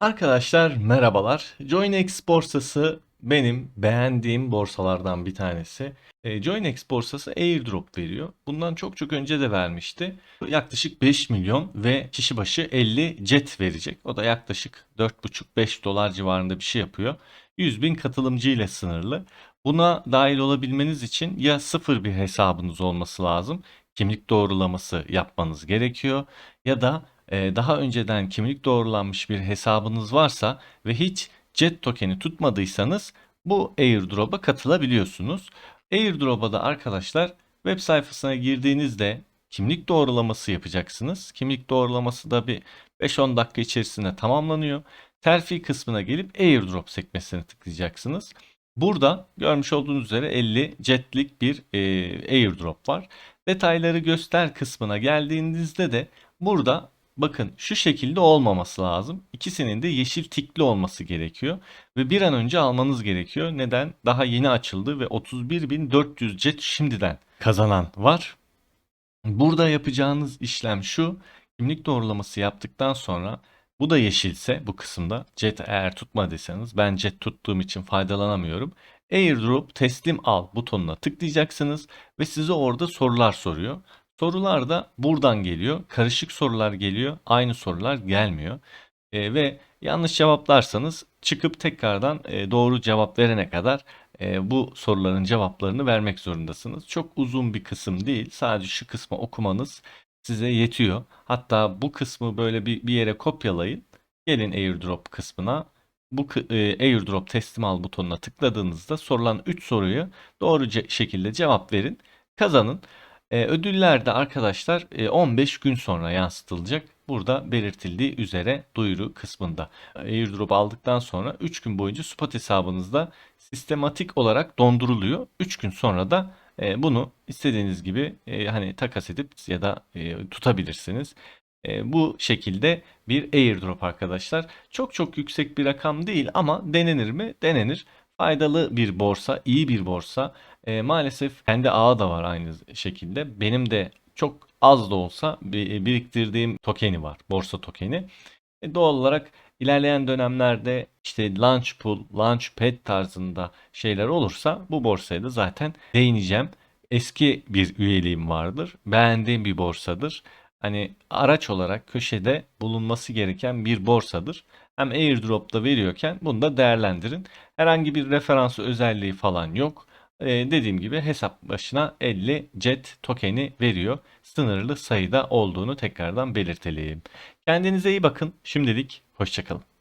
Arkadaşlar merhabalar. JoinX borsası benim beğendiğim borsalardan bir tanesi. E, JoinX borsası airdrop veriyor. Bundan çok çok önce de vermişti. Yaklaşık 5 milyon ve kişi başı 50 jet verecek. O da yaklaşık 4,5-5 dolar civarında bir şey yapıyor. 100 bin katılımcı ile sınırlı. Buna dahil olabilmeniz için ya sıfır bir hesabınız olması lazım. Kimlik doğrulaması yapmanız gerekiyor. Ya da daha önceden kimlik doğrulanmış bir hesabınız varsa ve hiç Jet tokeni tutmadıysanız bu airdrop'a katılabiliyorsunuz. Airdrop'a da arkadaşlar web sayfasına girdiğinizde kimlik doğrulaması yapacaksınız. Kimlik doğrulaması da bir 5-10 dakika içerisinde tamamlanıyor. Terfi kısmına gelip airdrop sekmesine tıklayacaksınız. Burada görmüş olduğunuz üzere 50 jetlik bir e, airdrop var. Detayları göster kısmına geldiğinizde de burada bakın şu şekilde olmaması lazım. İkisinin de yeşil tikli olması gerekiyor. Ve bir an önce almanız gerekiyor. Neden? Daha yeni açıldı ve 31.400 jet şimdiden kazanan var. Burada yapacağınız işlem şu. Kimlik doğrulaması yaptıktan sonra bu da yeşilse bu kısımda jet eğer tutmadıysanız ben jet tuttuğum için faydalanamıyorum. Airdrop teslim al butonuna tıklayacaksınız ve size orada sorular soruyor. Sorular da buradan geliyor. Karışık sorular geliyor. Aynı sorular gelmiyor. E, ve yanlış cevaplarsanız çıkıp tekrardan e, doğru cevap verene kadar e, bu soruların cevaplarını vermek zorundasınız. Çok uzun bir kısım değil. Sadece şu kısmı okumanız size yetiyor. Hatta bu kısmı böyle bir, bir yere kopyalayın. Gelin airdrop kısmına. Bu e, airdrop teslim al butonuna tıkladığınızda sorulan 3 soruyu doğru şekilde cevap verin. Kazanın. E, ödüller de arkadaşlar e, 15 gün sonra yansıtılacak. Burada belirtildiği üzere duyuru kısmında. Airdrop aldıktan sonra 3 gün boyunca spot hesabınızda sistematik olarak donduruluyor. 3 gün sonra da e, bunu istediğiniz gibi e, hani takas edip ya da e, tutabilirsiniz. E, bu şekilde bir airdrop arkadaşlar. Çok çok yüksek bir rakam değil ama denenir mi? Denenir. Faydalı bir borsa, iyi bir borsa. E, maalesef kendi ağı da var aynı şekilde. Benim de çok az da olsa bir- biriktirdiğim tokeni var. Borsa tokeni. E, doğal olarak ilerleyen dönemlerde işte launch pool, launch pad tarzında şeyler olursa bu borsaya da zaten değineceğim. Eski bir üyeliğim vardır. Beğendiğim bir borsadır. Hani araç olarak köşede bulunması gereken bir borsadır. Hem airdrop'ta veriyorken bunu da değerlendirin. Herhangi bir referans özelliği falan yok. Ee, dediğim gibi hesap başına 50 jet tokeni veriyor. Sınırlı sayıda olduğunu tekrardan belirtelim. Kendinize iyi bakın. Şimdilik hoşçakalın.